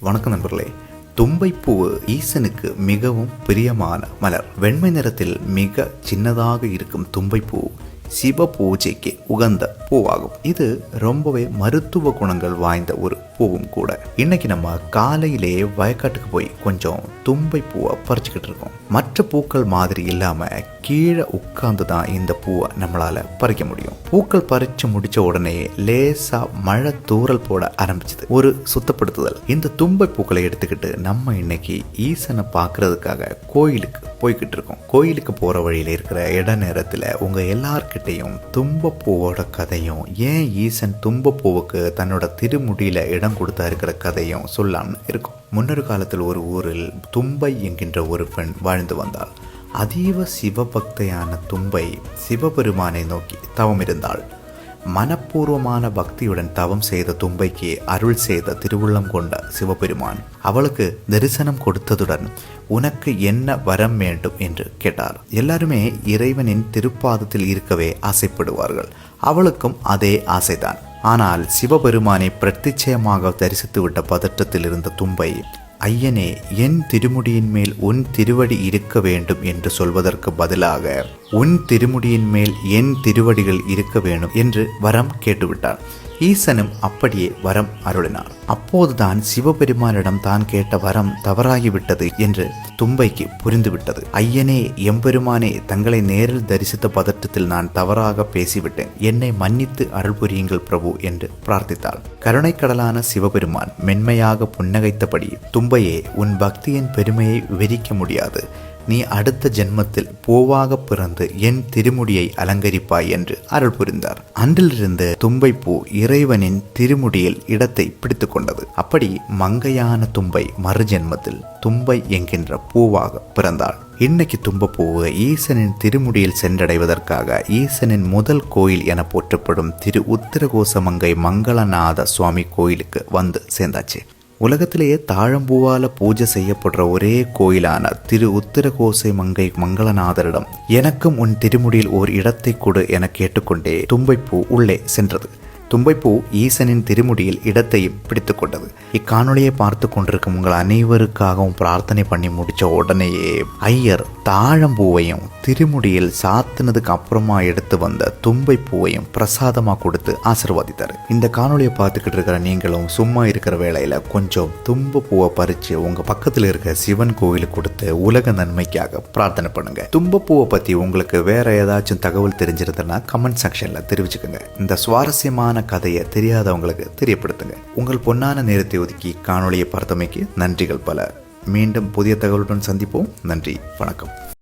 வணக்கம் நண்பர்களே. தும்பைப்பூ ஈசனுக்கு மிகவும் பிரியமான மலர். வெண்மை நிறத்தில் மிக சின்னதாக இருக்கும் தும்பைப்பூ சிவ பூஜைக்கு உகந்த பூவாகும். இது ரொம்பவே மருத்துவ குணங்கள் வாய்ந்த ஒரு பூவும் கூட. இன்னைக்கு நம்ம காலையிலேயே வயக்காட்டுக்கு போய் கொஞ்சம் தும்பை பூவை பறிச்சுக்கிட்டு இருக்கோம். மற்ற பூக்கள் மாதிரி இல்லாம கீழே உட்கார்ந்து தான் இந்த பூவை நம்மளால பறிக்க முடியும். பூக்கள் பறிச்சு முடிச்ச உடனே லேசா மழை தூரல் போட ஆரம்பிச்சது. ஒரு சுத்தப்படுத்துதல். இந்த தும்பை பூக்களை எடுத்துக்கிட்டு நம்ம இன்னைக்கு ஈசனை பார்க்கறதுக்காக கோயிலுக்கு போய்கிட்டு இருக்கோம் கோயிலுக்கு போகிற வழியில் இருக்கிற இட நேரத்தில் உங்கள் எல்லார்கிட்டையும் தும்பப்பூவோட கதையும் ஏன் ஈசன் தும்பப்பூவுக்கு தன்னோட திருமுடியில் இடம் கொடுத்தா இருக்கிற கதையும் சொல்லாம்னு இருக்கும். முன்னொரு காலத்தில் ஒரு ஊரில் தும்பை என்கின்ற ஒரு பெண் வாழ்ந்து வந்தாள். அதீவ சிவபக்தையான தும்பை சிவபெருமானை நோக்கி தவம் இருந்தாள் மனப்பூர்வமான பக்தியுடன் தவம் செய்த தும்பைக்கு அருள் செய்த திருவுள்ளம் கொண்ட சிவபெருமான். அவளுக்கு தரிசனம் கொடுத்ததுடன் உனக்கு என்ன வரம் வேண்டும்? என்று கேட்டார். எல்லாருமே இறைவனின் திருப்பாதத்தில் இருக்கவே ஆசைப்படுவார்கள். அவளுக்கும் அதே ஆசைதான். ஆனால் சிவபெருமானை பிரத்யட்சயமாக தரிசித்துவிட்ட பதற்றத்தில் இருந்த தும்பை ஐயனே என் திருமுடியின் மேல் உன் திருவடி இருக்க வேண்டும் என்று சொல்வதற்கு பதிலாக உன் திருமுடியின் மேல் என் திருவடிகள் இருக்க வேணும் என்று வரம் கேட்டுவிட்டார். ஈசனும் அப்படியே வரம் அருளினார். அப்போதுதான் சிவபெருமானிடம் தான் கேட்ட வரம் தவறாகிவிட்டது என்று தும்பைக்கு புரிந்துவிட்டது. ஐயனே எம்பெருமானே தங்களை நேரில் தரிசித்த பதற்றத்தில் நான் தவறாக பேசிவிட்டேன். என்னை மன்னித்து அருள் புரியுங்கள் பிரபு என்று பிரார்த்தித்தாள். கருணைக்கடலான சிவபெருமான் மென்மையாக புன்னகைத்தபடி தும்பையே உன் பக்தியின் பெருமையை விவரிக்க முடியாது. நீ அடுத்த ஜென்மத்தில் பூவாக பிறந்து என் திருமுடியை அலங்கரிப்பாய் என்று அருள் புரிந்தார். அன்றிலிருந்து தும்பை பூ இறைவனின் திருமுடியில் இடத்தை பிடித்து கொண்டது. அப்படி மங்கையான தும்பை மறுஜென்மத்தில் தும்பை என்கின்ற பூவாக பிறந்தாள். இன்னைக்கு தும்பப்பூவு ஈசனின் திருமுடியில் சென்றடைவதற்காக ஈசனின் முதல் கோயில் என போற்றப்படும் திரு உத்திரகோசமங்கை மங்களநாத சுவாமி கோயிலுக்கு வந்து சேர்ந்தாச்சு. உலகத்திலேயே தாழம்பூவால பூஜை செய்யப்படுற ஒரே கோயிலான திரு உத்திரகோசை மங்கை மங்களநாதரிடம் எனக்கும் உன் திருமுடியில் ஓர் இடத்தை கொடு என கேட்டுக்கொண்டே தும்பைப்பூ உள்ளே சென்றது. தும்பைப்பூ ஈசனின் திருமுடியில் இடத்தையும் பிடித்து கொண்டது. இக்காணொலியை பார்த்து கொண்டிருக்கும் உங்கள் அனைவருக்காகவும் பிரார்த்தனை பண்ணி முடிச்ச உடனேயே ஐயர் தாழம்பூவையும் திருமுடியில் சாத்தினதுக்கு அப்புறமா எடுத்து வந்த தும்பை பூவையும் பிரசாதமாக கொடுத்து ஆசிர்வாதித்தார். இந்த காணொலியை பார்த்துக்கிட்டு இருக்கிற நீங்களும் சும்மா இருக்கிற வேலையில் கொஞ்சம் தும்ப பூவை பறித்து உங்கள் பக்கத்தில் இருக்க சிவன் கோயிலுக்கு கொடுத்து உலக நன்மைக்காக பிரார்த்தனை பண்ணுங்க. தும்ப பூவை பற்றி உங்களுக்கு வேற ஏதாச்சும் தகவல் தெரிஞ்சிருந்தனா கமெண்ட் செக்ஷனில் தெரிவிச்சுக்கோங்க. இந்த சுவாரஸ்யமான கதையை தெரியாதவங்களுக்கு தெரியப்படுத்துங்க. உங்கள் பொன்னான நேரத்தை ஒதுக்கி காணொளியை பார்த்தமைக்கு நன்றிகள் பல. மீண்டும் புதிய தகவலுடன் சந்திப்போம். நன்றி. வணக்கம்.